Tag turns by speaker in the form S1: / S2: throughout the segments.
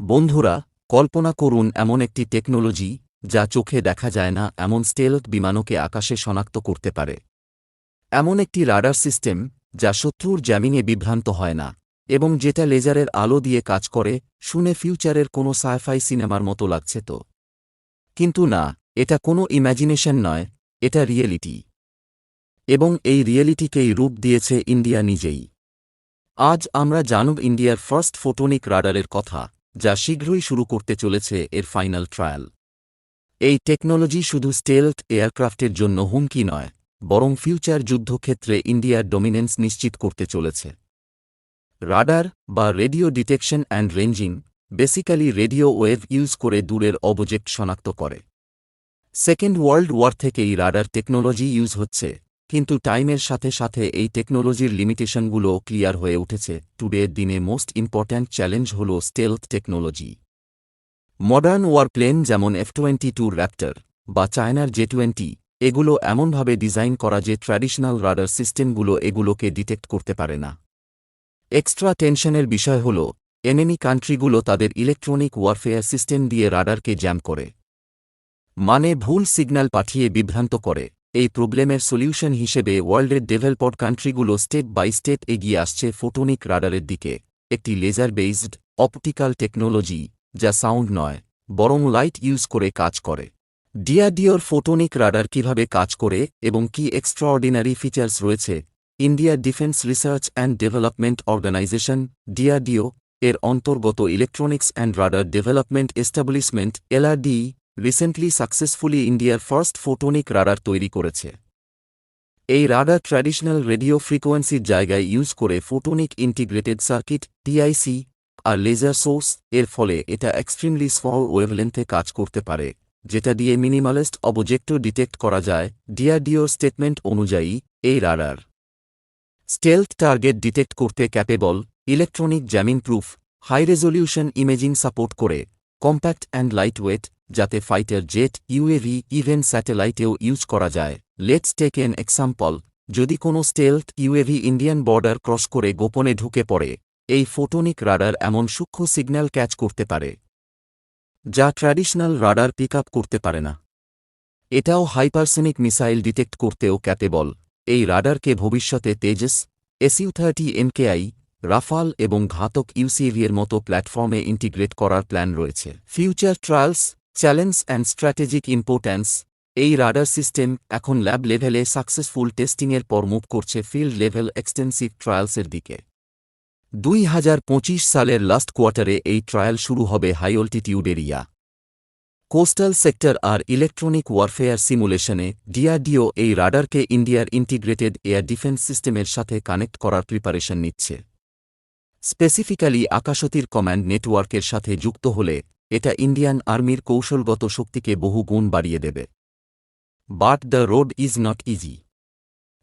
S1: বন্ধুরা, কল্পনা করুন এমন একটি টেকনোলজি যা চোখে দেখা যায় না, এমন স্টেলথ বিমানকে আকাশে শনাক্ত করতে পারে। এমন একটি রাডার সিস্টেম যা শত্রুর জ্যামিংয়ে বিভ্রান্ত হয় না এবং যেটা লেজারের আলো দিয়ে কাজ করে, শুনে ফিউচারের কোনো সাইফাই সিনেমার মতো লাগছে তো। কিন্তু না, এটা কোনো ইম্যাজিনেশন নয়, এটা রিয়েলিটি। এবং এই রিয়েলিটিকেই রূপ দিয়েছে ইন্ডিয়া নিজেই। আজ আমরা জানব ইন্ডিয়ার ফার্স্ট ফোটোনিক রাডারের কথা। যা শীঘ্রই শুরু করতে চলেছে এর ফাইনাল ট্রায়াল। এই টেকনোলজি শুধু স্টেলথ এয়ারক্রাফটের জন্য হুমকি নয়, বরং ফিউচার যুদ্ধক্ষেত্রে ইন্ডিয়ার ডমিনেন্স নিশ্চিত করতে চলেছে। রাডার বা radio detection and ranging basically radio wave use করে দূরের অবজেক্ট শনাক্ত করে। সেকেন্ড ওয়ার্ল্ড ওয়ার থেকেই রাডার টেকনোলজি ইউজ হচ্ছে। কিন্তু টাইমের সাথে সাথে এই টেকনোলজির লিমিটেশনগুলো ক্লিয়ার হয়ে উঠেছে। টুডের দিনে মোস্ট ইম্পর্ট্যান্ট চ্যালেঞ্জ হল stealth technology. Modern war plane যেমন এফ টোয়েন্টি টু র্যাপ্টার বা চায়নার জে টোয়েন্টি এগুলো এমনভাবে ডিজাইন করা যে ট্র্যাডিশনাল রাডার সিস্টেমগুলো এগুলোকে ডিটেক্ট করতে পারে না। এক্সট্রা টেনশনের বিষয় হল এনেমি কান্ট্রিগুলো তাদের ইলেকট্রনিক ওয়ারফেয়ার সিস্টেম দিয়ে রাডারকে জ্যাম করে। মানে ভুল সিগন্যাল পাঠিয়ে বিভ্রান্ত করে। এই প্রবলেমের সলিউশন হিসেবে ওয়ার্ল্ডের ডেভেলপড কান্ট্রিগুলো স্টেপ বাই স্টেপ এগিয়ে আসছে ফোটোনিক রাডারের দিকে, একটি লেজার বেসড অপটিক্যাল টেকনোলজি যা সাউন্ড নয়, বরং লাইট ইউজ করে কাজ করে। ডিআরডিওর ফোটোনিক রাডার কীভাবে কাজ করে এবং কি এক্সট্রাঅর্ডিনারি ফিচার্স রয়েছে, India defence research and development organisation DRDO এর অন্তর্গত electronics and radar development establishment, LRD recently successfully ইন্ডিয়ার ফার্স্ট ফোটোনিক রাডার তৈরি করেছে। এই রাডার ট্র্যাডিশনাল রেডিও ফ্রিকোয়েন্সির জায়গায় ইউজ করে ফোটোনিক ইন্টিগ্রেটেড সার্কিট, টিআইসি আর লেজার সোর্স, এর ফলে এটা এক্সট্রিমলি স্মল ওয়েভলেন্থে কাজ করতে পারে, যেটা দিয়ে মিনিমালিস্ট অবজেক্টও ডিটেক্ট করা যায় ডিআরডিওর স্টেটমেন্ট অনুযায়ী, এই রাডার। স্টেলথ টার্গেট ডিটেক্ট করতে capable, electronic jamming proof high resolution imaging support করে, কম্প্যাক্ট অ্যান্ড লাইট ওয়েট যাতে ফাইটার জেট ইউএভি ইভেন স্যাটেলাইটেও ইউজ করা যায়। লেটস টেক এন এক্সাম্পল যদি কোনো stealth UAV Indian border cross করে গোপনে ঢুকে পড়ে, এই ফোটোনিক রাডার এমন সূক্ষ্ম সিগন্যাল ক্যাচ করতে পারে, যা ট্র্যাডিশনাল রাডার পিক করতে পারে না। এটাও হাইপারসেনিক মিসাইল ডিটেক্ট করতেও ক্যাপেবল এই রাডারকে ভবিষ্যতে Tejas SU thirty MKI Rafale এবং ঘাতক ইউসিভিয়ের মতো প্ল্যাটফর্মে ইন্টিগ্রেট করার প্ল্যান রয়েছে। Future trials challenge and strategic importance. এই রাডার সিস্টেম এখন ল্যাব লেভেলে সাকসেসফুল টেস্টিংয়ের পর মুভ করছে ফিল্ড লেভেল এক্সটেন্সিভ ট্রায়ালসের দিকে। দুই হাজার পঁচিশ সালের লাস্ট কোয়ার্টারে এই ট্রায়াল শুরু হবে high altitude area coastal sector আর ইলেকট্রনিক ওয়ারফেয়ার সিমুলেশনে ডিআরডিও এই রাডারকে ইন্ডিয়ার ইন্টিগ্রেটেড এয়ার ডিফেন্স সিস্টেমের সাথে কানেক্ট করার প্রিপারেশন নিচ্ছে। স্পেসিফিক্যালি আকাশতির কমান্ড নেটওয়ার্কের সাথে যুক্ত হলে এটা ইন্ডিয়ান আর্মির কৌশলগত শক্তিকে বহু গুণ বাড়িয়ে দেবে। But the road is not easy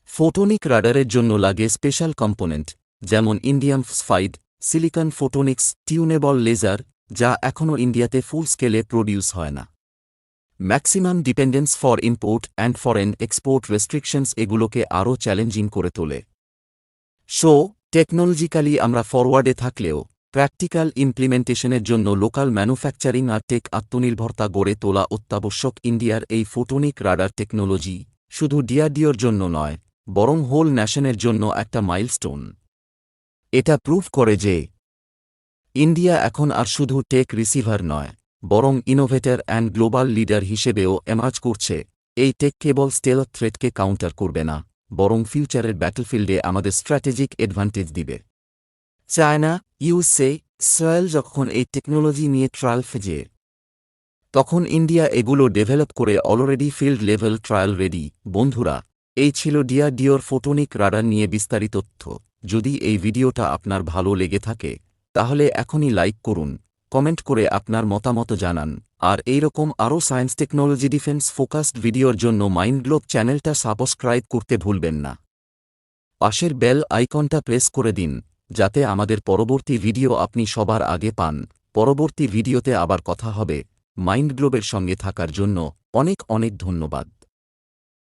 S1: photonic রাডারের জন্য লাগে স্পেশাল কম্পোনেন্ট যেমন indium phosphide silicon photonics tunable laser যা এখনও ইন্ডিয়াতে ফুল স্কেলে প্রডিউস হয় না। Maximum dependence for import and foreign export restrictions এগুলোকে আরও চ্যালেঞ্জিং করে তোলে। সো টেকনোলজিক্যালি আমরা ফরওয়ার্ডে থাকলেও প্র্যাকটিক্যাল ইমপ্লিমেন্টেশনের জন্য লোকাল ম্যানুফ্যাকচারিং আর টেক আত্মনির্ভরতা গড়ে তোলা অত্যাবশ্যক ইন্ডিয়ার এই ফোটোনিক রাডার টেকনোলজি শুধু ডিআরডিওর জন্য নয়, বরং হোল ন্যাশনের জন্য একটা মাইলস্টোন। এটা প্রুভ করে যে ইন্ডিয়া এখন আর শুধু টেক রিসিভার নয়, বরং ইনোভেটর অ্যান্ড গ্লোবাল লিডার হিসেবেও এমাজ করছে। এই টেক কেবল স্টেল থ্রেটকে কাউন্টার করবে না, বরং ফিউচারের ব্যাটলফিল্ডে আমাদের স্ট্র্যাটেজিক অ্যাডভান্টেজ দিবে। চায়না, ইউএসএ ইসরায়েল যখন এই টেকনোলজি নিয়ে ট্রায়াল ফেজে তখন ইন্ডিয়া এগুলো ডেভেলপ করে already field level trial ready বন্ধুরা, এই ছিল ডিআরডিওর ফোটোনিক রাডার নিয়ে বিস্তারিত তথ্য। যদি এই ভিডিওটা আপনার ভালো লেগে থাকে, তাহলে এখনই লাইক করুন কমেন্ট করে আপনার মতামত জানান। আর এইরকম আরও সায়েন্স টেকনোলজি ডিফেন্স ফোকাসড ভিডিওর জন্য মাইন্ড গ্লোব চ্যানেলটা সাবস্ক্রাইব করতে ভুলবেন না। পাশের বেল আইকনটা প্রেস করে দিন। যাতে আমাদের পরবর্তী ভিডিও আপনি সবার আগে পান। পরবর্তী ভিডিওতে আবার কথা হবে। মাইন্ড গ্লোবের সঙ্গে থাকার জন্য অনেক অনেক ধন্যবাদ।